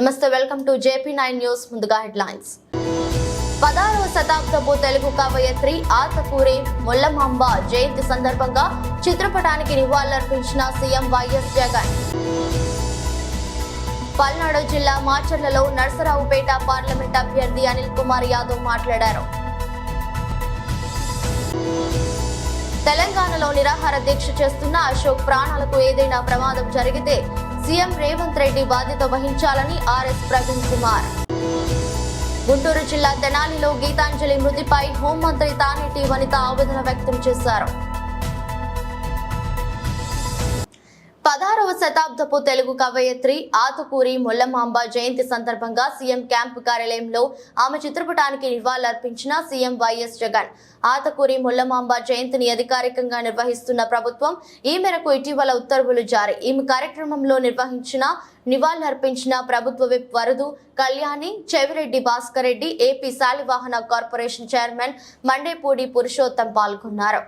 నమస్తే welcome to JP nine news ముందుగా headlines. పదహారవ శతాబ్దపు తెలుగు కవయత్రి ఆతకూరి ముల్లమాంబ జయంతి సందర్భంగా చిత్రపటానికి నివాళులర్పించిన సీఎం వైఎస్ జగన్. పల్నాడు జిల్లా మాచర్లలో నర్సరావుపేట పార్లమెంట్ అభ్యర్థి అనిల్ కుమార్ యాదవ్ మాట్లాడారు. తెలంగాణలో నిరాహార దీక్ష చేస్తున్న అశోక్ ప్రాణాలకు ఏదైనా ప్రమాదం జరిగితే సీఎం రేవంత్ రెడ్డి బాధ్యత వహించాలని ఆర్ఎస్ ప్రవీణ్ కుమార్. గుంటూరు జిల్లా తెనాలిలో గీతాంజలి మృతిపై హోంమంత్రి తానేటి వనిత ఆవేదన వ్యక్తం చేశారు. శతాబ్దపు తెలుగు కవయత్రి ఆతుకూరి ముల్లమాంబ జయంతి సందర్భంగా సీఎం క్యాంప్ కార్యాలయంలో ఆమె చిత్రపటానికి నివాళులర్పించిన సీఎం వైఎస్ జగన్. ఆతకూరి ముల్లమాంబ జయంతిని అధికారికంగా నిర్వహిస్తున్న ప్రభుత్వం ఈ మేరకు ఇటీవల ఉత్తర్వులు జారీ. ఈమె కార్యక్రమంలో నిర్వహించిన నివాళులర్పించిన ప్రభుత్వ whip Varadu Kalyani Chevireddy Bhaskar Reddy AP Shalivahana corporation chairman Mandepudi Purushottam పాల్గొన్నారు.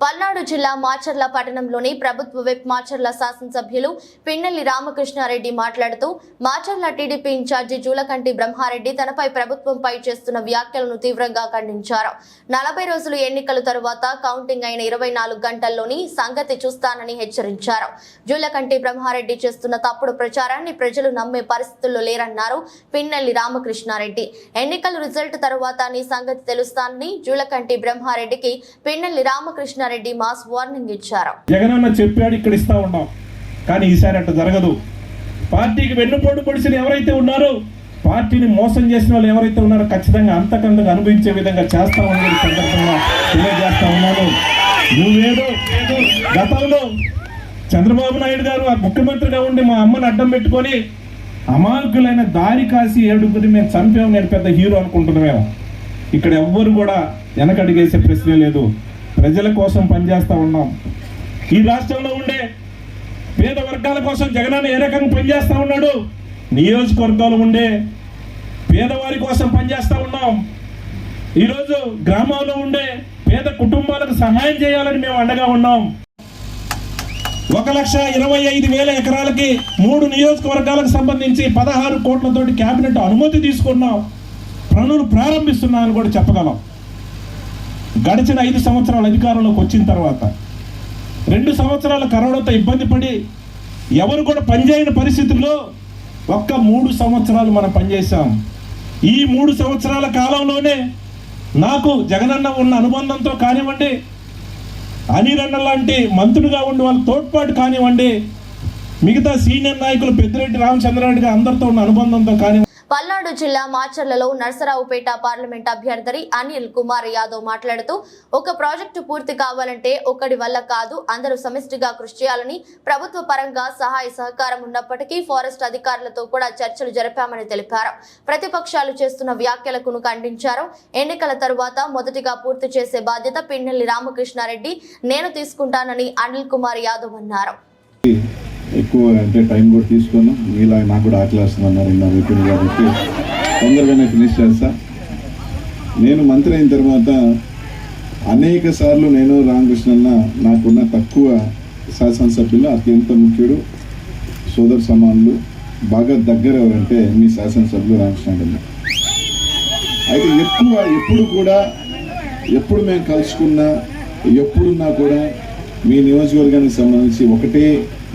పల్నాడు జిల్లా మాచర్ల పట్టణంలోని ప్రభుత్వ విప్ మాచర్ల శాసనసభ్యులు పిన్నెల్లి రామకృష్ణారెడ్డి మాట్లాడుతూ మాచర్ల టీడీపీ ఇన్ఛార్జి జూలకంటి బ్రహ్మారెడ్డి తనపై ప్రభుత్వంపై చేస్తున్న వ్యాఖ్యలను తీవ్రంగా ఖండించారు. నలభై రోజులు ఎన్నికల తరువాత కౌంటింగ్ అయిన ఇరవై నాలుగు గంటల్లోని సంగతి చూస్తానని హెచ్చరించారు. జూలకంటి బ్రహ్మారెడ్డి చేస్తున్న తప్పుడు ప్రచారాన్ని ప్రజలు నమ్మే పరిస్థితుల్లో లేరన్నారు పిన్నెల్లి రామకృష్ణారెడ్డి. ఎన్నికల రిజల్ట్ తరువాత నీ సంగతి తెలుస్తానని జూలకంటి బ్రహ్మారెడ్డికి పిన్నెల్లి రామకృష్ణారెడ్డి మాస్ వార్నింగ్ ఇచ్చారు. జగనన్న చెప్పాడు ఇక్కడ ఇస్తా ఉన్నాం. కానీ ఈసారి అట్లా జరగదు. పార్టీకి వెన్నుపోటు పొడిచిన ఎవరైతే ఉన్నారో పార్టీని మోసం చేసిన వాళ్ళు ఎవరైతే ఉన్నారో ఖచ్చితంగా అంతకంతకు అనుభవించే విధంగా చేస్తా ఉన్నది సందర్భంగా తెలియజేస్తా ఉన్నాను. నువ్వేదో ఏదో గతంలో చంద్రబాబు నాయుడు గారు ఆ ముఖ్యమంత్రిగా ఉండి మా అమ్మని అడ్డం పెట్టుకొని అమాయకులైన దారి కాసి ఏడుగురి మేము చంపాము నేను పెద్ద హీరో అనుకుంటున్నామేమో. ఇక్కడ ఎవ్వరు కూడా వెనకడిగేసే ప్రశ్నే లేదు. ప్రజల కోసం పనిచేస్తూ ఉన్నాం. ఈ రాష్ట్రంలో ఉండే పేద వర్గాల కోసం జగనన్న ఏ రకంగా పనిచేస్తూ ఉన్నాడు? నియోజకవర్గాలు ఉండే పేదవారి కోసం పనిచేస్తూ ఉన్నాం. ఈరోజు గ్రామాల్లో ఉండే పేద కుటుంబాలకు సహాయం చేయాలని మేము అండగా ఉన్నాం. ఒక లక్ష ఇరవై ఐదు వేల ఎకరాలకి మూడు నియోజకవర్గాలకు సంబంధించి పదహారు కోట్లతోటి క్యాబినెట్ అనుమతి తీసుకున్నాం. పనులు ప్రారంభిస్తున్నామని కూడా చెప్పగలం. గడిచిన ఐదు సంవత్సరాల అధికారంలోకి వచ్చిన తర్వాత రెండు సంవత్సరాల కరోనాతో ఇబ్బంది పడి ఎవరు కూడా పనిచేయని పరిస్థితుల్లో ఒక్క మూడు సంవత్సరాలు మనం పనిచేసాం ఈ మూడు సంవత్సరాల కాలంలోనే నాకు జగనన్న ఉన్న అనుబంధంతో కానివ్వండి అనిరన్న లాంటి మంత్రులుగా ఉండి వాళ్ళ తోడ్పాటు కానివ్వండి మిగతా సీనియర్ నాయకులు పెద్దిరెడ్డి రామచంద్రారెడ్డి అందరితో ఉన్న అనుబంధంతో కానివ్వండి పల్నాడు జిల్లా మాచర్లలో నర్సరావుపేట పార్లమెంట్ అభ్యర్థి అనిల్ కుమార్ యాదవ్ మాట్లాడుతూ ఒక ప్రాజెక్టు పూర్తి కావాలంటే ఒకటి వల్ల కాదు. అందరూ సమిష్టిగా కృషి చేయాలని ప్రభుత్వ పరంగా సహాయ సహకారం ఉన్నప్పటికీ ఫారెస్ట్ అధికారులతో కూడా చర్చలు జరిపామని తెలిపారు. ప్రతిపక్షాలు చేస్తున్న వ్యాఖ్యలకు ఖండించారు. ఎన్నికల తరువాత మొదటిగా పూర్తి చేసే బాధ్యత పిన్నెల్లి రామకృష్ణారెడ్డి. నేను తీసుకుంటానని అనిల్ కుమార్ యాదవ్ అన్నారు. ఎక్కువ అంటే టైం కూడా తీసుకోను మీలా నాకు కూడా ఆకలేస్తుంది అన్నారు నా అయిపోయింది కాబట్టి. తొందరగానే ఫినిష్ చేస్తా. నేను మంత్రి అయిన తర్వాత అనేక సార్లు నేను రామకృష్ణన్న నాకున్న తక్కువ శాసనసభ్యులు అత్యంత ముఖ్యుడు సోదర సమానులు బాగా దగ్గర ఎవరంటే మీ శాసనసభ్యులు రామకృష్ణ అయితే ఎక్కువ ఎప్పుడు కూడా ఎప్పుడు మేము కలుసుకున్నా ఎప్పుడున్నా కూడా మీ నియోజకవర్గానికి సంబంధించి ఒకటే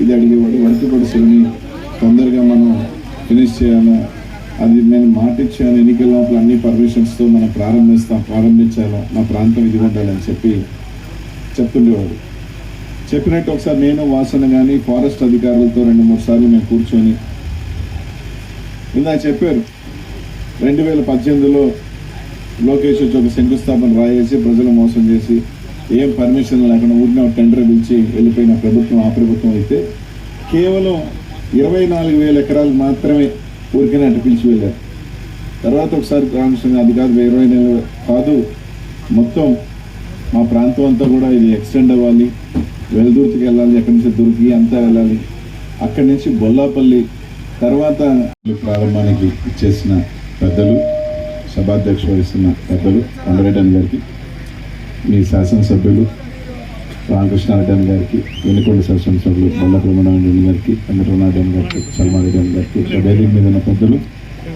ఇది అడిగేవాడు వణుకు పొడుసుని తొందరగా మనం ఫినిష్ చేయాలా? అది నేను మాట ఇచ్చాను ఎన్నికల లోపల అన్ని పర్మిషన్స్తో మనం ప్రారంభిస్తాం ప్రారంభించాలా? నా ప్రాంతం ఇది ఉండాలని చెప్పి చెప్తుండేవాడు. చెప్పినట్టు ఒకసారి నేను వాసన కానీ ఫారెస్ట్ అధికారులతో రెండు మూడు సార్లు మేము కూర్చొని ఇందా చెప్పారు. రెండు వేల పద్దెనిమిదిలో లోకేష్ వచ్చి ఒక శంకుస్థాపన రాయేసి ప్రజలు మోసం చేసి ఏం పర్మిషన్ లేకుండా ఊరిన టెండర్ పిలిచి వెళ్ళిపోయిన ప్రభుత్వం ఆ ప్రభుత్వం అయితే కేవలం ఇరవై నాలుగు వేల ఎకరాలు మాత్రమే ఊరికనే అటు పిలిచి వెళ్ళారు. తర్వాత ఒకసారి రామకృష్ణ అది కాదు ఇరవై నెలలు కాదు మొత్తం మా ప్రాంతం అంతా కూడా ఇది ఎక్స్టెండ్ అవ్వాలి. వెల్దుర్తికి వెళ్ళాలి ఎక్కడి నుంచి దుర్గి అంతా వెళ్ళాలి. అక్కడి నుంచి బొల్లాపల్లి తర్వాత ప్రారంభానికి ఇచ్చేసిన పెద్దలు సభాధ్యక్షుడు వహిస్తున్న పెద్దలు కొండరెడ్డి గారికి మీ శాసనసభ్యులు రామకృష్ణారెడ్డి గారికి వెనుకొండ శాసనసభ్యులు బండ బ్రహ్మనారాయణ గారికి వెంకటరమణారెడ్డి గారికి సల్మారెడ్డి గారికి వేదిక మీద ఉన్న పెద్దలు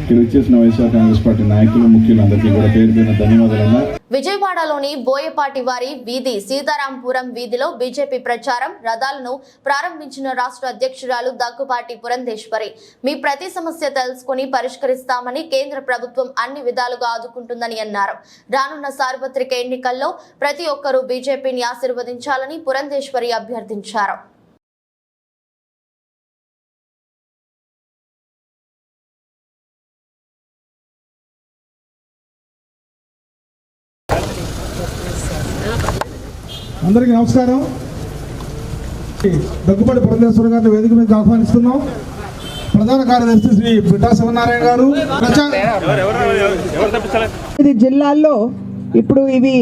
ఇక్కడ వచ్చేసిన వైఎస్ఆర్ కాంగ్రెస్ పార్టీ నాయకులు ముఖ్యులు అందరికీ కూడా పేరు పేరు ధన్యవాదాలు విజయవాడలోని బోయపాటి వారి వీధి సీతారాంపురం వీధిలో బీజేపీ ప్రచారం రథాలను ప్రారంభించిన రాష్ట్ర అధ్యక్షురాలు దగ్గుపాటి పురంధేశ్వరి. మీ ప్రతి సమస్య తెలుసుకుని పరిష్కరిస్తామని కేంద్ర ప్రభుత్వం అన్ని విధాలుగా ఆదుకుంటుందని అన్నారు. రానున్న సార్వత్రిక ఎన్నికల్లో ప్రతి ఒక్కరూ బీజేపీని ఆశీర్వదించాలని పురంధేశ్వరి అభ్యర్థించారు. అందరికీ నమస్కారం. దగ్గుపాటి పురంధేశ్వర గారిని వేదిక మీద ఆహ్వానిస్తున్నాం. ప్రధాన కార్యదర్శి శ్రీ బిట్టా శివనారాయణ గారు. ఇది జిల్లాల్లో ఇప్పుడు ఇవి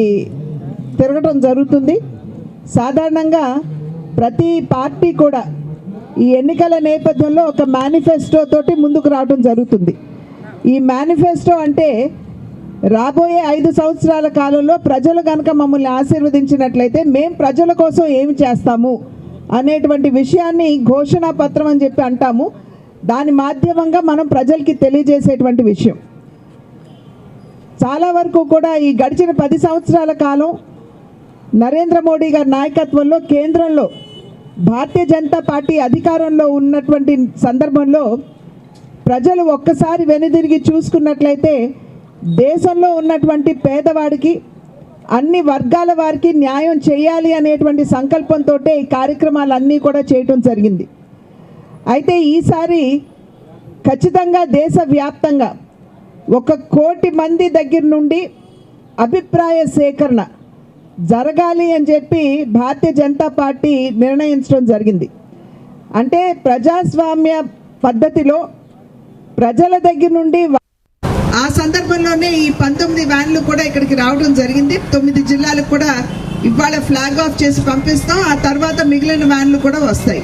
తిరగటం జరుగుతుంది. సాధారణంగా ప్రతి పార్టీ కూడా ఈ ఎన్నికల నేపథ్యంలో ఒక మేనిఫెస్టో తోటి ముందుకు రావడం జరుగుతుంది. ఈ మేనిఫెస్టో అంటే రాబోయే ఐదు సంవత్సరాల కాలంలో ప్రజలు కనుక మమ్మల్ని ఆశీర్వదించినట్లయితే మేం ప్రజల కోసం ఏమి చేస్తాము అనేటువంటి విషయాన్ని ఘోషణా పత్రం అని చెప్పి అంటాము. దాని మాధ్యమంగా మనం ప్రజలకి తెలియజేసేటువంటి విషయం. చాలా వరకు కూడా ఈ గడిచిన పది సంవత్సరాల కాలం నరేంద్ర మోడీ గారి నాయకత్వంలో కేంద్రంలో భారతీయ జనతా పార్టీ అధికారంలో ఉన్నటువంటి సందర్భంలో ప్రజలు ఒక్కసారి వెనుదిరిగి చూసుకున్నట్లయితే దేశంలో ఉన్నటువంటి పేదవాడికి అన్ని వర్గాల వారికి న్యాయం చేయాలి అనేటువంటి సంకల్పంతో ఈ కార్యక్రమాలన్నీ కూడా చేయటం జరిగింది. అయితే ఈసారి ఖచ్చితంగా దేశవ్యాప్తంగా ఒక కోటి మంది దగ్గర నుండి అభిప్రాయ సేకరణ జరగాలి అని చెప్పి భారతీయ జనతా పార్టీ నిర్ణయించడం జరిగింది. అంటే ప్రజాస్వామ్య పద్ధతిలో ప్రజల దగ్గర నుండి ఆ సందర్భంలోనే ఈ పంతొమ్మిది వ్యాన్లు కూడా ఇక్కడికి రావడం జరిగింది. తొమ్మిది జిల్లాలకు కూడా ఇవాళ ఫ్లాగ్ ఆఫ్ చేసి పంపిస్తాం. ఆ తర్వాత మిగిలిన వ్యాన్లు కూడా వస్తాయి.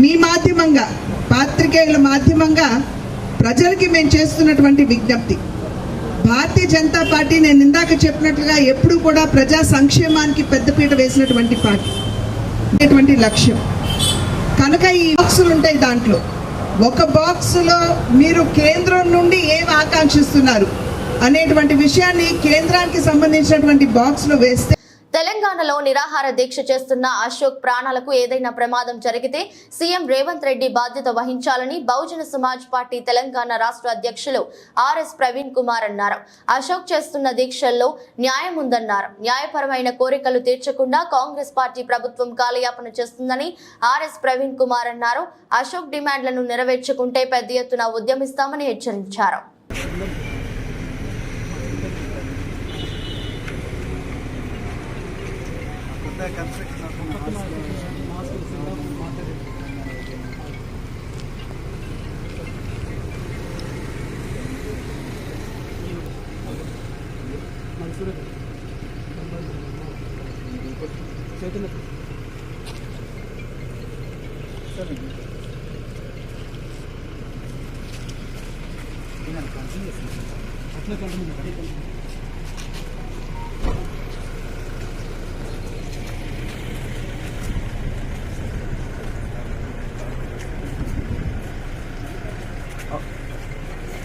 మీ మాధ్యమంగా పాత్రికేయుల మాధ్యమంగా ప్రజలకి మేము చేస్తున్నటువంటి విజ్ఞప్తి. భారతీయ జనతా పార్టీ నేను ఇందాక చెప్పినట్లుగా ఎప్పుడు కూడా ప్రజా సంక్షేమానికి పెద్దపీట వేసినటువంటి పార్టీ. లక్ష్యం. కనుక ఈ బాక్సులు ఉంటాయి దాంట్లో. ఒక బాక్సులో మీరు కేంద్రం నుండి ఏం ఆకాంక్షిస్తున్నారు? అనేటువంటి విషయాన్ని కేంద్రానికి సంబంధించినటువంటి బాక్స్లో వేస్తే తెలంగాణలో నిరాహార దీక్ష చేస్తున్న అశోక్ ప్రాణాలకు ఏదైనా ప్రమాదం జరిగితే సీఎం రేవంత్ రెడ్డి బాధ్యత వహించాలని బహుజన సమాజ్ పార్టీ తెలంగాణ రాష్ట్ర అధ్యక్షులు ఆర్ఎస్ ప్రవీణ్ కుమార్ అన్నారు. అశోక్ చేస్తున్న దీక్షల్లో న్యాయం ఉందన్నారు. న్యాయపరమైన కోరికలు తీర్చకుండా కాంగ్రెస్ పార్టీ ప్రభుత్వం కాలయాపన చేస్తుందని ఆర్ఎస్ ప్రవీణ్ కుమార్ అన్నారు. అశోక్ డిమాండ్లను నెరవేర్చుకుంటే పెద్ద ఎత్తున ఉద్యమిస్తామని హెచ్చరించారు. that comes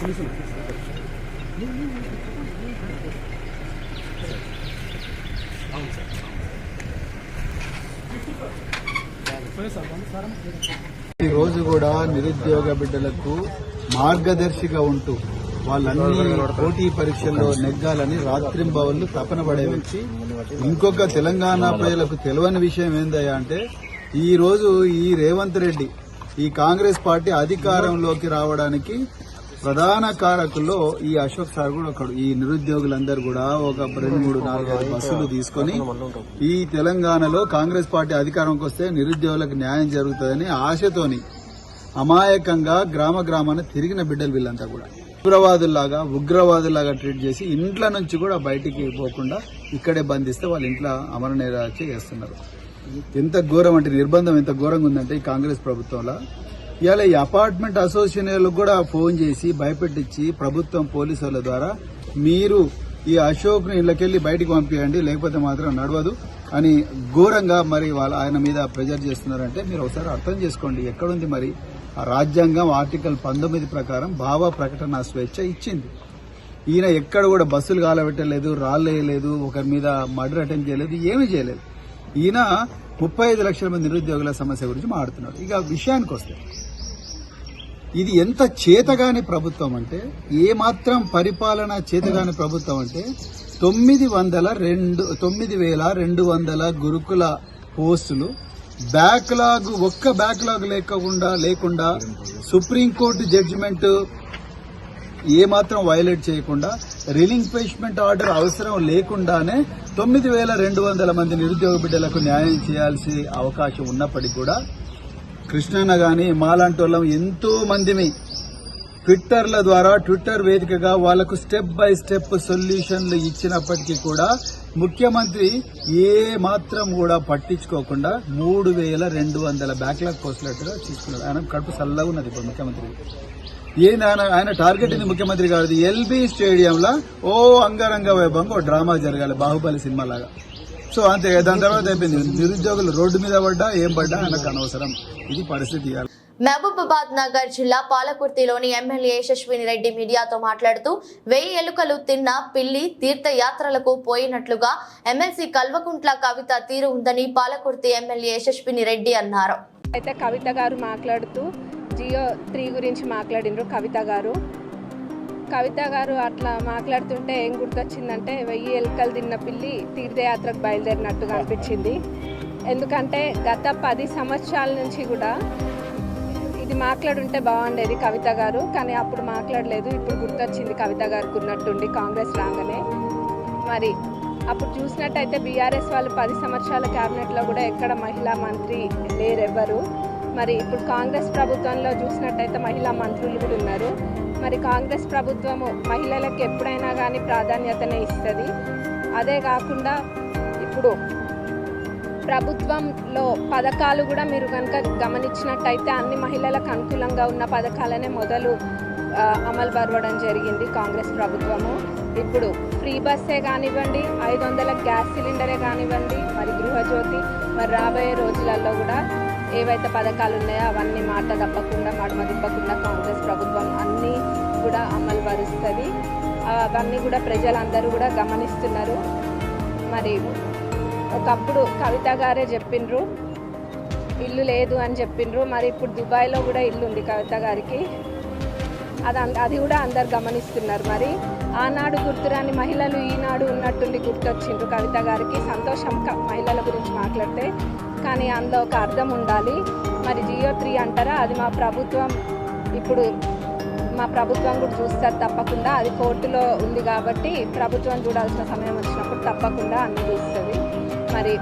ఈ రోజు కూడా నిరుద్యోగ బిడ్డలకు మార్గదర్శిగా ఉంటూ వాళ్ళన్ని పోటీ పరీక్షల్లో నెగ్గాలని రాత్రింబవళ్ళు తపన పడేవచ్చి ఇంకొక తెలంగాణ ప్రజలకు తెలియని విషయం ఏందయ్యా అంటే ఈ రోజు ఈ రేవంత్ రెడ్డి ఈ కాంగ్రెస్ పార్టీ అధికారంలోకి రావడానికి ప్రధాన కారకుల్లో ఈ అశోక్ సార్ కూడా ఒకడు. ఈ నిరుద్యోగులందరూ కూడా ఒక రెండు మూడు నాలుగైదు బస్సులు తీసుకొని ఈ తెలంగాణలో కాంగ్రెస్ పార్టీ అధికారంకి వస్తే నిరుద్యోగులకు న్యాయం జరుగుతుందని ఆశతోని అమాయకంగా గ్రామ గ్రామాన తిరిగిన బిడ్డలు వీళ్ళంతా కూడా. ఉగ్రవాదుల్లాగా ఉగ్రవాదుల్లాగా ట్రీట్ చేసి ఇంట్లో నుంచి కూడా బయటికి పోకుండా ఇక్కడే బంధిస్తే వాళ్ళ ఇంట్లో అమర చేస్తున్నారు. ఎంత ఘోరం అంటే నిర్బంధం ఎంత ఘోరంగా ఉందంటే ఈ కాంగ్రెస్ ప్రభుత్వంలో ఇవాళ ఈ అపార్ట్మెంట్ అసోసియేషన్లకు కూడా ఫోన్ చేసి భయపెట్టించి ప్రభుత్వం పోలీసుల ద్వారా మీరు ఈ అశోక్ను ఇళ్ళకెళ్ళి బయటికి పంపించండి లేకపోతే మాత్రం నడవదు అని ఘోరంగా మరి వాళ్ళ ఆయన మీద ప్రెజర్ చేస్తున్నారంటే మీరు ఒకసారి అర్థం చేసుకోండి ఎక్కడుంది మరి? ఆ రాజ్యాంగం ఆర్టికల్ పంతొమ్మిది ప్రకారం భావ ప్రకటన స్వేచ్ఛ ఇచ్చింది. ఈయన ఎక్కడ కూడా బస్సులు కాలబెట్టలేదు రాళ్ళు వేయలేదు ఒకరి మీద మర్డర్ అటెంప్ట్ చేయలేదు ఏమీ చేయలేదు. ఈయన ముప్పై ఐదు లక్షల మంది నిరుద్యోగుల సమస్య గురించి మాట్లాడుతున్నాడు. ఇక విషయానికి వస్తే ఇది ఎంత చేతగాని ప్రభుత్వం అంటే ఏ మాత్రం పరిపాలన చేతగాని ప్రభుత్వం అంటే తొమ్మిది వందల రెండు తొమ్మిది వేల రెండు వందల గురుకుల పోస్టులు బ్యాక్లాగ్ ఒక్క బ్యాక్లాగ్ లేకుండా లేకుండా సుప్రీంకోర్టు జడ్జిమెంట్ ఏమాత్రం మాత్రం వైలేట్ చేయకుండా రిలింక్వేష్మెంట్ ఆర్డర్ అవసరం లేకుండానే తొమ్మిది వేల రెండు వందల మంది నిరుద్యోగ బిడ్డలకు న్యాయం చేయాల్సి అవకాశం ఉన్నప్పటికీ కూడా కృష్ణన్న గాని మాలాంటి వాళ్ళం ఎంతో మందిని ట్విట్టర్ల ద్వారా ట్విట్టర్ వేదికగా వాళ్ళకు స్టెప్ బై స్టెప్ సొల్యూషన్లు ఇచ్చినప్పటికీ కూడా ముఖ్యమంత్రి ఏ మాత్రం కూడా పట్టించుకోకుండా మూడు వేల రెండు వందల బ్యాక్లాగ్ పోస్టులట్టుగా తీసుకున్నారు ఆయన కడుపు చల్లగా ఉన్నది ఇప్పుడు ముఖ్యమంత్రి. ఏంది ఆయన ఆయన టార్గెట్ ఇది ముఖ్యమంత్రి కాదు ఎల్బీ స్టేడియంలో ఓ అంగరంగ వైభవంగా ఓ డ్రామా జరగాలి. బాహుబలి సినిమా లాగా సో అంతే దాని తర్వాత అయిపోయింది. నిరుద్యోగులు రోడ్డు మీద పడ్డా ఏం పడ్డా ఆయనకు అనవసరం. ఇది పరిస్థితి మహబూబాబాద్ నగర్ జిల్లా పాలకుర్తిలోని ఎమ్మెల్యే యశస్విని రెడ్డి మీడియాతో మాట్లాడుతూ వెయ్యి ఎలుకలు తిన్న పిల్లి తీర్థయాత్రలకు పోయినట్లుగా ఎమ్మెల్సీ కల్వకుంట్ల కవిత తీరు ఉందని పాలకుర్తి ఎమ్మెల్యే యశస్విని రెడ్డి అన్నారు. అయితే కవిత గారు మాట్లాడుతూ జియో త్రీ గురించి మాట్లాడినరు కవిత గారు. కవిత గారు అట్లా మాట్లాడుతుంటే ఏం గుర్తొచ్చిందంటే వెయ్యి ఎలుకలు తిన్న పిల్లి తీర్థయాత్రకు బయలుదేరినట్టుగా అనిపించింది. ఎందుకంటే గత పది సంవత్సరాల నుంచి కూడా ఇది మాట్లాడుంటే బాగుండేది కవిత గారు కానీ అప్పుడు మాట్లాడలేదు ఇప్పుడు గుర్తొచ్చింది కవిత గారికి ఉన్నట్టుండి కాంగ్రెస్ రాగానే. మరి అప్పుడు చూసినట్టయితే బీఆర్ఎస్ వాళ్ళు పది సంవత్సరాల క్యాబినెట్లో కూడా ఎక్కడ మహిళా మంత్రి లేరెవ్వరు. మరి ఇప్పుడు కాంగ్రెస్ ప్రభుత్వంలో చూసినట్టయితే మహిళా మంత్రులు కూడా ఉన్నారు. మరి కాంగ్రెస్ ప్రభుత్వము మహిళలకు ఎప్పుడైనా కానీ ప్రాధాన్యతనే ఇస్తుంది. అదే కాకుండా ఇప్పుడు ప్రభుత్వంలో పథకాలు కూడా మీరు కనుక గమనించినట్టయితే అన్ని మహిళలకు అనుకూలంగా ఉన్న పథకాలనే మొదలు అమలు పరవడం జరిగింది కాంగ్రెస్ ప్రభుత్వము. ఇప్పుడు ఫ్రీ బస్సే కానివ్వండి ఐదు వందల గ్యాస్ సిలిండరే కానివ్వండి మరి గృహజ్యోతి మరి రాబోయే రోజులలో కూడా ఏవైతే పథకాలు ఉన్నాయో అవన్నీ మాట తప్పకుండా మడమ తిప్పకుండా కాంగ్రెస్ ప్రభుత్వం అన్నీ కూడా అమలు పరుస్తుంది అవన్నీ కూడా ప్రజలందరూ కూడా గమనిస్తున్నారు. మరి ఒకప్పుడు కవిత గారే చెప్పిండ్రు ఇల్లు లేదు అని చెప్పిండ్రు. మరి ఇప్పుడు దుబాయ్లో కూడా ఇల్లు ఉంది కవిత గారికి. అది అది కూడా అందరు గమనిస్తున్నారు. మరి ఆనాడు గుర్తురాని మహిళలు ఈనాడు ఉన్నట్టుండి గుర్తొచ్చిండ్రు కవిత గారికి. సంతోషం క- మహిళల గురించి మాట్లాడితే కానీ అందులో ఒక అర్థం ఉండాలి. మరి జియో త్రీ అంటారా? అది మా ప్రభుత్వం ఇప్పుడు మా ప్రభుత్వం కూడా చూస్తారు తప్పకుండా. అది కోర్టులో ఉంది కాబట్టి ప్రభుత్వం చూడాల్సిన సమయం వచ్చినప్పుడు తప్పకుండా అన్ని చూస్తుంది. మరి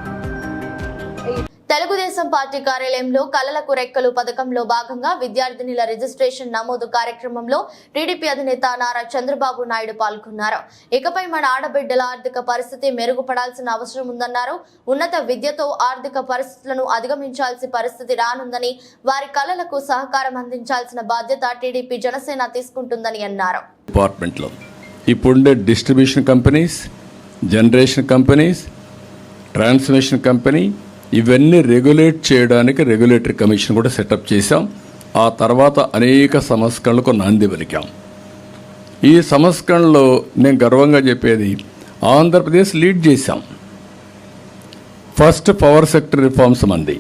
తెలుగుదేశం పార్టీ కార్యాలయంలో కలలకు రెక్కలు పథకంలో భాగంగా విద్యార్థినుల రిజిస్ట్రేషన్ నమోదు కార్యక్రమంలో టీడీపీ అధినేత నారా చంద్రబాబు నాయుడు పాల్గొన్నారు. ఇకపై మన ఆడబిడ్డల ఆర్థిక పరిస్థితి మెరుగుపడాల్సిన అవసరం ఉందన్నారు. ఉన్నత విద్యతో ఆర్థిక పరిస్థితులను అధిగమించాల్సిన పరిస్థితి రానుందని వారి కళలకు సహకారం అందించాల్సిన బాధ్యత టీడీపీ జనసేన తీసుకుంటుందని అన్నారు. డిపార్ట్మెంట్లో ఇప్పుడుండే distribution companies generation companies transmission company ఇవన్నీ రెగ్యులేట్ చేయడానికి రెగ్యులేటరీ కమిషన్ కూడా సెటప్ చేశాం. ఆ తర్వాత అనేక సంస్కరణలకు నాంది పలికాం. ఈ సంస్కరణలో నేను గర్వంగా చెప్పేది ఆంధ్రప్రదేశ్ లీడ్ చేశాం. ఫస్ట్ పవర్ సెక్టర్ రిఫార్మ్స్ మంది.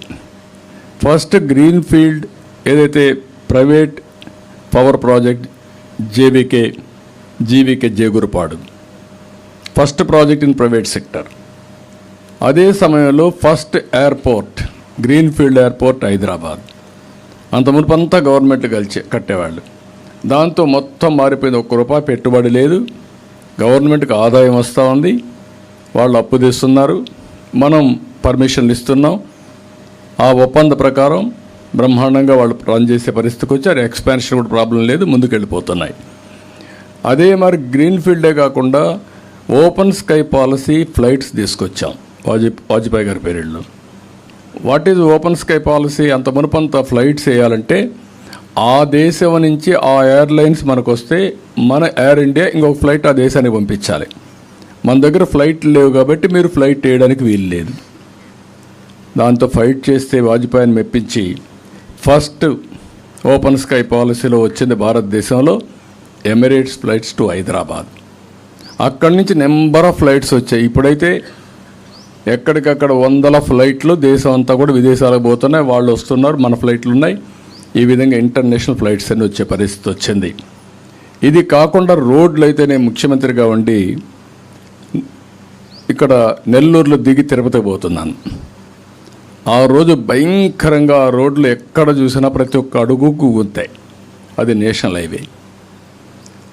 ఫస్ట్ గ్రీన్ ఫీల్డ్ ఏదైతే private power project GVK GVK Jegurupadu first project in private sector అదే సమయంలో first airport green field airport Hyderabad. అంత మునుపంతా గవర్నమెంట్ కలిసి కట్టేవాళ్ళు. దాంతో మొత్తం మారిపోయింది. ఒక్క రూపాయి పెట్టుబడి లేదు. గవర్నమెంట్కి ఆదాయం వస్తూ ఉంది. వాళ్ళు అప్పు తీస్తున్నారు. మనం పర్మిషన్లు ఇస్తున్నాం. ఆ ఒప్పంద ప్రకారం బ్రహ్మాండంగా వాళ్ళు రన్ చేసే పరిస్థితికి వచ్చారు. ఎక్స్పాన్షన్ కూడా ప్రాబ్లం లేదు. ముందుకెళ్ళిపోతున్నాయి. అదే మరి గ్రీన్ ఫీల్డే కాకుండా ఓపెన్ స్కై పాలసీ ఫ్లైట్స్ తీసుకొచ్చాం. వాజీ వాజ్పేయి గారి పీరియడ్లో what is open sky policy? అంత మునుపంత ఫ్లైట్స్ వేయాలంటే ఆ దేశం నుంచి ఆ ఎయిర్లైన్స్ మనకు వస్తే మన ఎయిర్ ఇండియా ఇంకొక ఫ్లైట్ ఆ దేశానికి పంపించాలి. మన దగ్గర ఫ్లైట్లు లేవు కాబట్టి మీరు ఫ్లైట్ వేయడానికి వీలు లేదు. దాంతో ఫైట్ చేస్తే వాజ్పేయిని మెప్పించి ఫస్ట్ ఓపెన్ స్కై పాలసీలో వచ్చింది భారతదేశంలో ఎమిరేట్స్ ఫ్లైట్స్ టు హైదరాబాద్. అక్కడి నుంచి నెంబర్ ఆఫ్ ఫ్లైట్స్ వచ్చాయి. ఇప్పుడైతే ఎక్కడికక్కడ వందల ఫ్లైట్లు దేశం అంతా కూడా విదేశాలకు పోతున్నాయి. వాళ్ళు వస్తున్నారు మన ఫ్లైట్లు ఉన్నాయి. ఈ విధంగా ఇంటర్నేషనల్ ఫ్లైట్స్ అని వచ్చే పరిస్థితి వచ్చింది. ఇది కాకుండా రోడ్లు అయితే నేను ముఖ్యమంత్రిగా ఉండి ఇక్కడ నెల్లూరులో దిగి తిరుపతి పోతున్నాను. ఆ రోజు భయంకరంగా ఆ రోడ్లు ఎక్కడ చూసినా ప్రతి ఒక్క అడుగుకు గుంతాయి. అది నేషనల్ హైవే.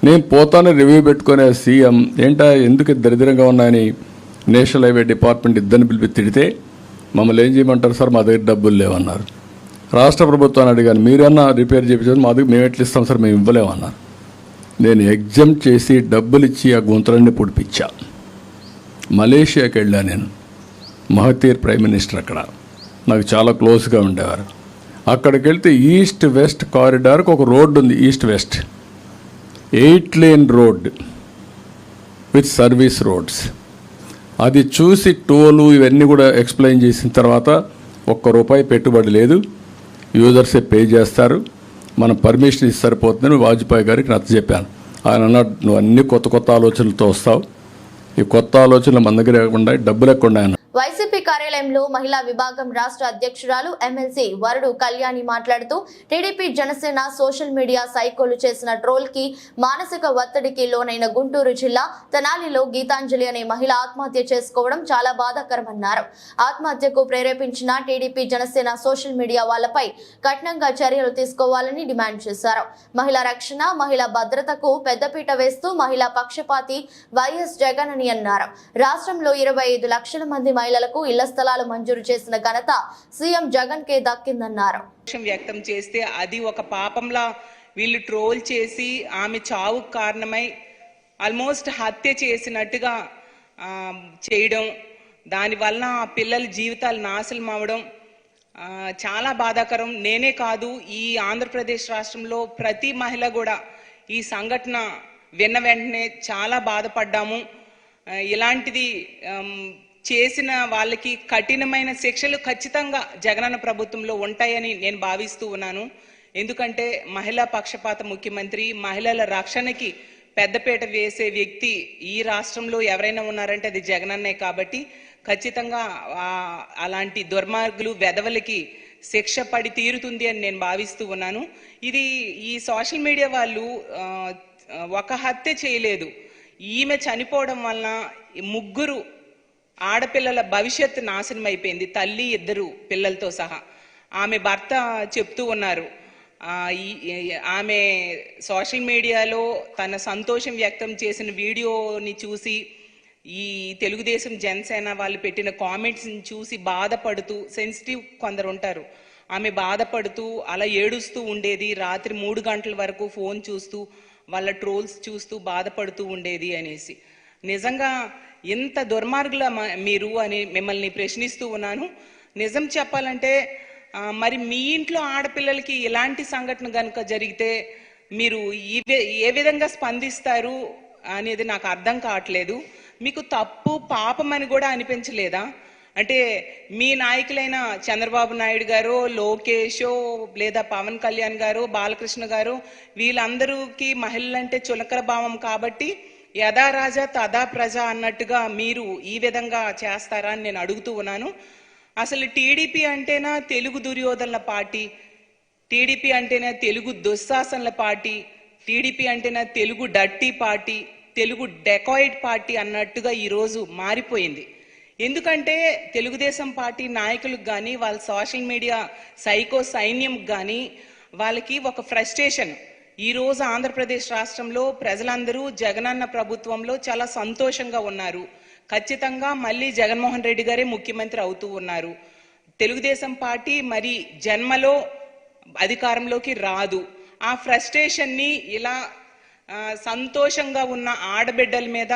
నేను పోతానే రివ్యూ పెట్టుకునే సీఎం ఏంటా ఎందుకు దరిద్రంగా ఉన్నాయని నేషనల్ హైవే డిపార్ట్మెంట్ ఇద్దరిని పిలిపి తిడితే మమ్మల్ని ఏం చేయమంటారు సార్? మా దగ్గర డబ్బులు లేవన్నారు. రాష్ట్ర ప్రభుత్వాన్ని అడిగాను మీరన్నా రిపేర్ చేయించారు మా దగ్గర మేము ఎట్లా ఇస్తాం సార్? మేము ఇవ్వలేమన్నారు. నేను ఎగ్జామ్ చేసి డబ్బులు ఇచ్చి ఆ గుంతలన్నీ పొడిపించా. మలేషియాకి వెళ్ళా నేను. మహతీర్ ప్రైమ్ మినిస్టర్ అక్కడ. నాకు చాలా క్లోజ్గా ఉండేవారు. అక్కడికి వెళ్తే ఈస్ట్ వెస్ట్ కారిడార్కి ఒక రోడ్డు ఉంది east west. Eight lane road with service roads. అది చూసి టోలు ఇవన్నీ కూడా ఎక్స్ప్లెయిన్ చేసిన తర్వాత ఒక్క రూపాయి పెట్టుబడి లేదు. యూజర్సే పే చేస్తారు. మనం పర్మిషన్ ఇస్తే సరిపోతుందని వాజ్పేయి గారికి నచ్చ చెప్పాను. ఆయన అన్నాడు నువ్వు అన్ని కొత్త కొత్త ఆలోచనలతో వస్తావు. ఈ కొత్త ఆలోచనలు మన దగ్గర లేకుండా డబ్బులు ఎక్కడ ఆయన వైసీపీ కార్యాలయంలో మహిళా విభాగం రాష్ట్ర అధ్యక్షురాలు ఎమ్మెల్సీ వరుడు కళ్యాణి మాట్లాడుతూ టీడీపీ జనసేన సోషల్ మీడియా సైకోలు చేసిన ట్రోల్కి మానసిక ఒత్తిడికి లోనైన గుంటూరు జిల్లా తెనాలిలో గీతాంజలి అనే మహిళ ఆత్మహత్య చేసుకోవడం చాలా బాధాకరమన్నారు. ఆత్మహత్యకు ప్రేరేపించిన టీడీపీ జనసేన సోషల్ మీడియా వాళ్ళపై కఠినంగా చర్యలు తీసుకోవాలని డిమాండ్ చేశారు. మహిళా రక్షణ మహిళా భద్రతకు పెద్దపీట వేస్తూ మహిళా పక్షపాతి వైఎస్ జగన్ అని అన్నారు. రాష్ట్రంలో ఇరవై ఐదు లక్షల మంది మహిళలకు ఇళ్ళ స్థలాలు మంజూరు చేసిన ఘనత సీఎం జగన్ కే దక్కిందన్నారు. వ్యక్తం చేస్తే అది ఒక పాపంలా వీళ్ళు ట్రోల్ చేసి ఆమె చావుకు కారణమై ఆల్మోస్ట్ హత్య చేసినట్టుగా చేయడం దానివల్ల ఆ పిల్లల జీవితాలు నాశనం అవడం చాలా బాధాకరం. నేనే కాదు ఈ ఆంధ్రప్రదేశ్ రాష్ట్రంలో ప్రతి మహిళ కూడా ఈ సంఘటన విన్న వెంటనే చాలా బాధపడ్డాము. ఇలాంటిది చేసిన వాళ్ళకి కఠినమైన శిక్షలు ఖచ్చితంగా జగనన్న ప్రభుత్వంలో ఉంటాయని నేను భావిస్తూ ఉన్నాను. ఎందుకంటే మహిళా పక్షపాత ముఖ్యమంత్రి మహిళల రక్షణకి పెద్దపీట వేసే వ్యక్తి ఈ రాష్ట్రంలో ఎవరైనా ఉన్నారంటే అది జగనన్నే కాబట్టి ఖచ్చితంగా అలాంటి దుర్మార్గులు వెధవలకి శిక్ష పడి తీరుతుంది అని నేను భావిస్తూ ఉన్నాను. ఇది ఈ సోషల్ మీడియా వాళ్ళు ఒక హత్య చేయలేదు. ఈమె చనిపోవడం వలన ముగ్గురు ఆడపిల్లల భవిష్యత్తు నాశనం అయిపోయింది. తల్లి ఇద్దరు పిల్లలతో సహా. ఆమె భర్త చెప్తూ ఉన్నారు. ఈ- ఆమె సోషల్ మీడియాలో తన సంతోషం వ్యక్తం చేసిన వీడియోని చూసి ఈ తెలుగుదేశం జనసేన వాళ్ళు పెట్టిన కామెంట్స్ని చూసి బాధపడుతూ సెన్సిటివ్ కొందరు ఉంటారు. ఆమె బాధపడుతూ అలా ఏడుస్తూ ఉండేది. రాత్రి మూడు గంటల వరకు ఫోన్ చూస్తూ వాళ్ళ ట్రోల్స్ చూస్తూ బాధపడుతూ ఉండేది అనేసి. నిజంగా ఇంత దుర్మార్గుల మ- మీరు అని మిమ్మల్ని ప్రశ్నిస్తూ ఉన్నాను. నిజం చెప్పాలంటే మరి మీ ఇంట్లో ఆడపిల్లలకి ఇలాంటి సంఘటన కనుక జరిగితే మీరు ఏ విధంగా స్పందిస్తారు అనేది నాకు అర్థం కావట్లేదు. మీకు తప్పు పాపం అని కూడా అనిపించలేదా? అంటే మీ నాయకులైన చంద్రబాబు నాయుడు గారు లోకేషో లేదా పవన్ కళ్యాణ్ గారు బాలకృష్ణ గారు వీళ్ళందరికీ మహిళలంటే చులకర భావం కాబట్టి యథా రాజా తదా ప్రజ అన్నట్టుగా మీరు ఈ విధంగా చేస్తారా అని నేను అడుగుతూ ఉన్నాను. అసలు టీడీపీ అంటేనా తెలుగు దుర్యోధనల పార్టీ? టీడీపీ అంటేనే తెలుగు దుశ్శాసనల పార్టీ? టీడీపీ అంటేనే తెలుగు డట్టి పార్టీ? తెలుగు డెకాయిడ్ పార్టీ అన్నట్టుగా ఈరోజు మారిపోయింది. ఎందుకంటే తెలుగుదేశం పార్టీ నాయకులకు కానీ వాళ్ళ సోషల్ మీడియా సైకో సైన్యంకి కానీ వాళ్ళకి ఒక ఫ్రస్ట్రేషన్ ఈ రోజు ఆంధ్రప్రదేశ్ రాష్ట్రంలో ప్రజలందరూ జగనన్న ప్రభుత్వంలో చాలా సంతోషంగా ఉన్నారు. ఖచ్చితంగా మళ్ళీ జగన్మోహన్ రెడ్డి గారే ముఖ్యమంత్రి అవుతూ ఉన్నారు. తెలుగుదేశం పార్టీ మరి జన్మలో అధికారంలోకి రాదు. ఆ ఫ్రస్ట్రేషన్ని ఇలా సంతోషంగా ఉన్న ఆడబిడ్డల మీద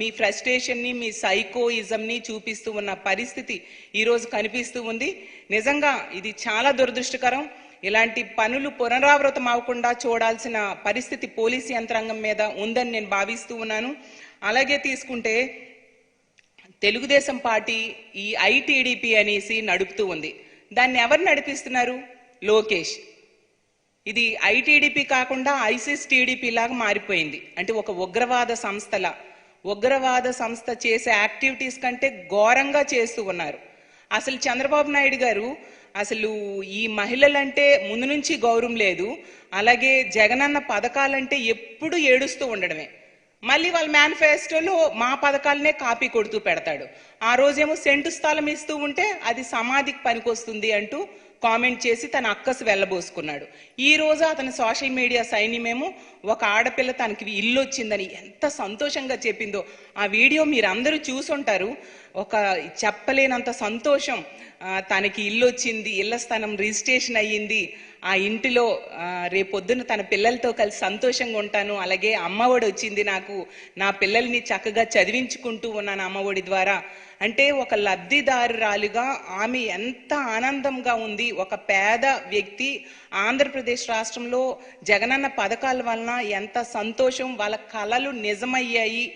మీ ఫ్రస్ట్రేషన్ని మీ సైకోయిజంని చూపిస్తూ ఉన్న పరిస్థితి ఈరోజు కనిపిస్తూ ఉంది. నిజంగా ఇది చాలా దురదృష్టకరం. ఇలాంటి పనులు పునరావృతం అవ్వకుండా చూడాల్సిన పరిస్థితి పోలీస్ యంత్రాంగం మీద ఉందని నేను భావిస్తూ ఉన్నాను. అలాగే తీసుకుంటే తెలుగుదేశం పార్టీ ఈ ఐటీడీపీ అనేసి నడుపుతూ ఉంది. దాన్ని ఎవరు నడిపిస్తున్నారు? లోకేష్. ఇది ఐటీడీపీ కాకుండా ఐసిస్ టీడీపీ లాగా మారిపోయింది. అంటే ఒక ఉగ్రవాద సంస్థల ఉగ్రవాద సంస్థ చేసే యాక్టివిటీస్ కంటే ఘోరంగా చేస్తూ ఉన్నారు. అసలు చంద్రబాబు నాయుడు గారు అసలు ఈ మహిళలంటే ముందు నుంచి గౌరవం లేదు. అలాగే జగనన్న పథకాలంటే ఎప్పుడు ఏడుస్తూ ఉండడమే. మళ్ళీ వాళ్ళ మేనిఫెస్టోలో మా పథకాలనే కాపీ కొడుతూ పెడతాడు. ఆ రోజేమో సెంటు స్థలం ఇస్తూ ఉంటే అది సమాధికి పనికొస్తుంది అంటూ కామెంట్ చేసి తన అక్కసు వెళ్ళబోసుకున్నాడు. ఈ రోజు అతని సోషల్ మీడియా సైన్యమేమో ఒక ఆడపిల్ల తనకి ఇల్లు వచ్చిందని ఎంత సంతోషంగా చెప్పిందో. ఆ వీడియో మీరందరూ చూసుంటారు. ఒక చెప్పలేనంత సంతోషం తనకి ఇల్లు వచ్చింది ఇళ్ళ స్థానం రిజిస్ట్రేషన్ అయ్యింది. ఆ ఇంటిలో రేపొద్దున తన పిల్లలతో కలిసి సంతోషంగా ఉంటాను. అలాగే అమ్మఒడి వచ్చింది నాకు. నా పిల్లల్ని చక్కగా చదివించుకుంటూ ఉన్నాను అమ్మఒడి ద్వారా. అంటే ఒక లబ్ధిదారురాలుగా ఆమె ఎంత ఆనందంగా ఉంది. ఒక పేద వ్యక్తి ఆంధ్రప్రదేశ్ రాష్ట్రంలో జగనన్న పథకాల వలన ఎంత సంతోషం వాళ్ళ కళలు నిజమయ్యాయి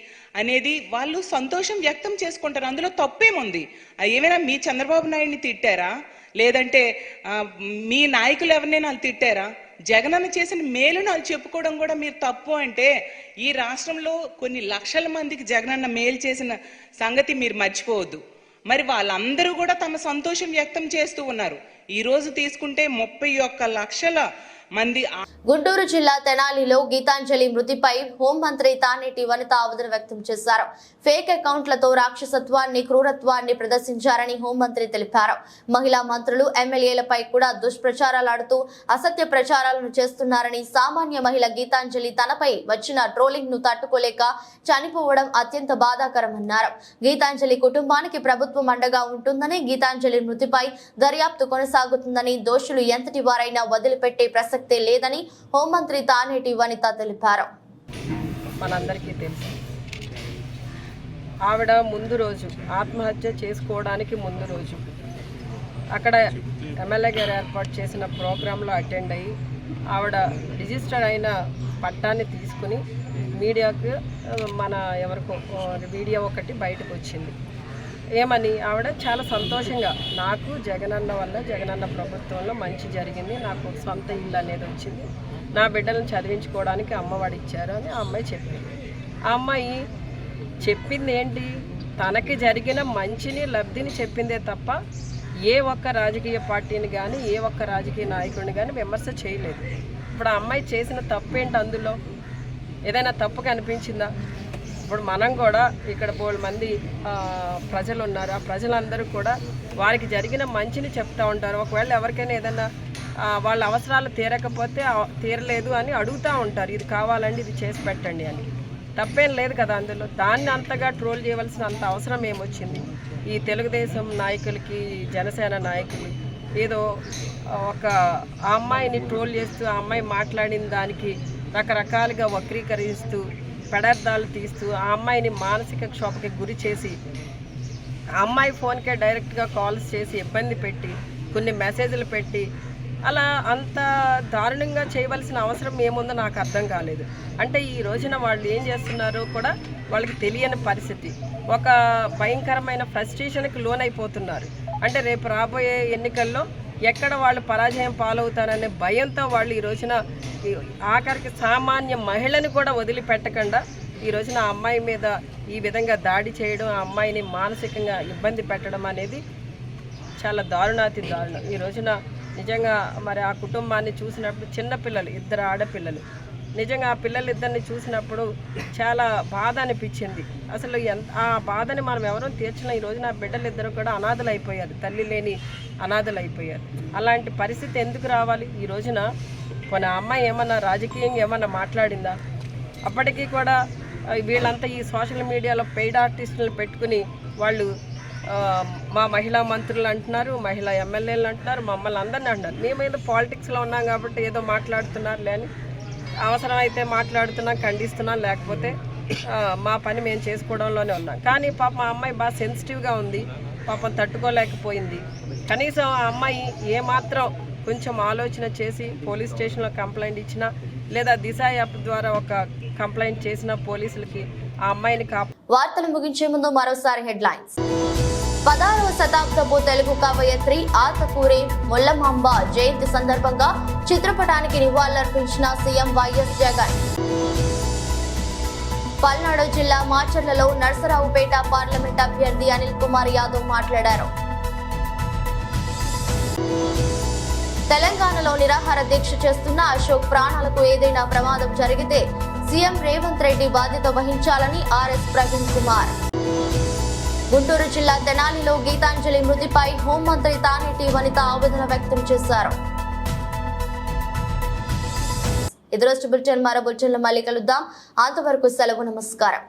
అనేది వాళ్ళు సంతోషం వ్యక్తం చేసుకుంటారు. అందులో తప్పేముంది? ఏమైనా మీ చంద్రబాబు నాయుడిని తిట్టారా? లేదంటే మీ నాయకులు ఎవరినైనా వాళ్ళు తిట్టారా? జగనన్న చేసిన మేలును వాళ్ళు చెప్పుకోవడం కూడా మీరు తప్పు అంటే ఈ రాష్ట్రంలో కొన్ని లక్షల మందికి జగనన్న మేలు చేసిన సంగతి మీరు మర్చిపోవద్దు. మరి వాళ్ళందరూ కూడా తమ సంతోషం వ్యక్తం చేస్తూ ఉన్నారు. ఈ రోజు తీసుకుంటే ముప్పై ఒక్క లక్షల మంది గుంటూరు జిల్లా తెనాలిలో గీతాంజలి మృతిపై హోంమంత్రి తానేటి వనిత ఆవేదన వ్యక్తం చేశారు. ఫేక్ అకౌంట్లతో రాక్షసత్వాన్ని క్రూరత్వాన్ని ప్రదర్శించారని హోంమంత్రి తెలిపారు. మహిళా మంత్రులు ఎమ్మెల్యేలపై కూడా దుష్ప్రచారాలు ఆడుతూ అసత్య ప్రచారాలను చేస్తున్నారని సామాన్య మహిళ గీతాంజలి తనపై వచ్చిన ట్రోలింగ్ను తట్టుకోలేక చనిపోవడం అత్యంత బాధాకరమన్నారు. గీతాంజలి కుటుంబానికి ప్రభుత్వం అండగా ఉంటుందని గీతాంజలి మృతిపై దర్యాప్తు కొనసాగుతుందని దోషులు ఎంతటి వారైనా వదిలిపెట్టే ప్రసక్తే లేదని హోంమంత్రి తానేటి వనిత తెలిపారు. మనందరికీ తెలుసు. ఆవిడ ముందు రోజు ఆత్మహత్య చేసుకోవడానికి ముందు రోజు అక్కడ ఎమ్మెల్యే గారు ఏర్పాటు చేసిన ప్రోగ్రాంలో అటెండ్ అయ్యి ఆవిడ రిజిస్టర్ అయిన పట్టాన్ని తీసుకుని మీడియాకు మన ఎవరికో వీడియో ఒకటి బయటకు వచ్చింది. ఏమని? ఆవిడ చాలా సంతోషంగా నాకు జగనన్న వల్ల జగనన్న ప్రభుత్వంలో మంచి జరిగింది నాకు సొంత ఇల్లు అనేది వచ్చింది నా బిడ్డలను చదివించుకోవడానికి అమ్మవాడు ఇచ్చారు అని ఆ అమ్మాయి చెప్పింది. ఆ అమ్మాయి చెప్పింది ఏంటి తనకి జరిగిన మంచిని లబ్ధిని చెప్పిందే తప్ప ఏ ఒక్క రాజకీయ పార్టీని కానీ ఏ ఒక్క రాజకీయ నాయకుడిని కానీ విమర్శ చేయలేదు. ఇప్పుడు ఆ అమ్మాయి చేసిన తప్పేంటి అందులో? ఏదైనా తప్పు కనిపించిందా ఇప్పుడు మనం కూడా ఇక్కడ బోల్ మంది ప్రజలు ఉన్నారు ఆ ప్రజలందరూ కూడా వారికి జరిగిన మంచిని చెప్తూ ఉంటారు. ఒకవేళ ఎవరికైనా ఏదైనా వాళ్ళ అవసరాలు తీరకపోతే తీరలేదు అని అడుగుతూ ఉంటారు. ఇది కావాలండి ఇది చేసి పెట్టండి అని. తప్పేం లేదు కదా అందులో. దాన్ని అంతగా ట్రోల్ చేయవలసిన అంత అవసరం ఏమొచ్చింది? ఈ తెలుగుదేశం నాయకులకి జనసేన నాయకులు ఏదో ఒక ఆ అమ్మాయిని ట్రోల్ చేస్తూ ఆ అమ్మాయి మాట్లాడిన దానికి రకరకాలుగా వక్రీకరిస్తూ పెడార్థాలు తీస్తూ ఆ అమ్మాయిని మానసిక క్షోభకి గురి చేసి ఆ అమ్మాయి ఫోన్కే డైరెక్ట్గా కాల్స్ చేసి ఇబ్బంది పెట్టి కొన్ని మెసేజ్లు పెట్టి అలా అంత దారుణంగా చేయవలసిన అవసరం ఏముందో నాకు అర్థం కాలేదు. అంటే ఈ రోజున వాళ్ళు ఏం చేస్తున్నారో కూడా వాళ్ళకి తెలియని పరిస్థితి. ఒక భయంకరమైన ఫ్రస్ట్రేషన్కి లోనైపోతున్నారు. అంటే రేపు రాబోయే ఎన్నికల్లో ఎక్కడ వాళ్ళు పరాజయం పాలవుతారనే భయంతో వాళ్ళు ఈ రోజున ఈ ఆఖరికి సామాన్య మహిళని కూడా వదిలిపెట్టకుండా ఈ రోజున ఆ అమ్మాయి మీద ఈ విధంగా దాడి చేయడం ఆ అమ్మాయిని మానసికంగా ఇబ్బంది పెట్టడం అనేది చాలా దారుణాతి దారుణం. ఈ రోజున నిజంగా మరి ఆ కుటుంబాన్ని చూసినప్పుడు చిన్నపిల్లలు ఇద్దరు ఆడపిల్లలు నిజంగా ఆ పిల్లలిద్దరిని చూసినప్పుడు చాలా బాధ అనిపించింది. అసలు ఎంత ఆ బాధని మనం ఎవరూ తీర్చిన ఈ రోజున బిడ్డలిద్దరూ బిడ్డలు ఇద్దరు కూడా అనాథలు అయిపోయారు తల్లి లేని అనాథలు అయిపోయారు అలాంటి పరిస్థితి ఎందుకు రావాలి? ఈ రోజున కొన్ని అమ్మాయి ఏమన్నా రాజకీయంగా ఏమన్నా మాట్లాడిందా? అప్పటికీ కూడా వీళ్ళంతా ఈ సోషల్ మీడియాలో పెయిడ్ ఆర్టిస్టులను పెట్టుకుని వాళ్ళు మా మహిళా మంత్రులు అంటున్నారు మహిళా ఎమ్మెల్యేలు అంటున్నారు మమ్మల్ని అందరినీ అంటున్నారు. మేము ఏదో పాలిటిక్స్లో ఉన్నాం కాబట్టి ఏదో మాట్లాడుతున్నారు లేని అవసరమైతే మాట్లాడుతున్నాం ఖండిస్తున్నాం లేకపోతే మా పని మేము చేసుకోవడంలోనే ఉన్నాం. కానీ పాప మా అమ్మాయి బాగా సెన్సిటివ్గా ఉంది. పాపం తట్టుకోలేకపోయింది. కనీసం ఆ అమ్మాయి ఏమాత్రం కొంచెం ఆలోచన చేసి పోలీస్ స్టేషన్లో కంప్లైంట్ ఇచ్చినా లేదా దిశ యాప్ ద్వారా ఒక కంప్లైంట్ చేసిన పోలీసులకి ఆ అమ్మాయిని కాపు వార్తలు ముగించే ముందు మరోసారి హెడ్లైన్స్. పదహారవ శతాబ్దపు తెలుగు కవయత్రి ఆతకూరి ముల్లమాంబ జయంతి సందర్భంగా చిత్రపటానికి నివాళులర్పించిన సీఎం వైఎస్ జగన్. పల్నాడు జిల్లా మాచర్లలో నర్సరావుపేట పార్లమెంట్ అభ్యర్థి అనిల్ కుమార్ యాదవ్ మాట్లాడారు. తెలంగాణలో నిరాహార దీక్ష చేస్తున్న అశోక్ ప్రాణాలకు ఏదైనా ప్రమాదం జరిగితే సీఎం రేవంత్ రెడ్డి బాధ్యత వహించాలని ఆర్ఎస్ ప్రవీణ్ కుమార్. గుంటూరు జిల్లా తెనాలిలో గీతాంజలి మృతిపై హోంమంత్రి తానేటి వనిత ఆవేదన వ్యక్తం చేశారు. ఎదురొచ్చు బులెటిన్ మరో బులెటిన్లో మళ్ళీ కలుద్దాం. అంతవరకు సెలవు నమస్కారం.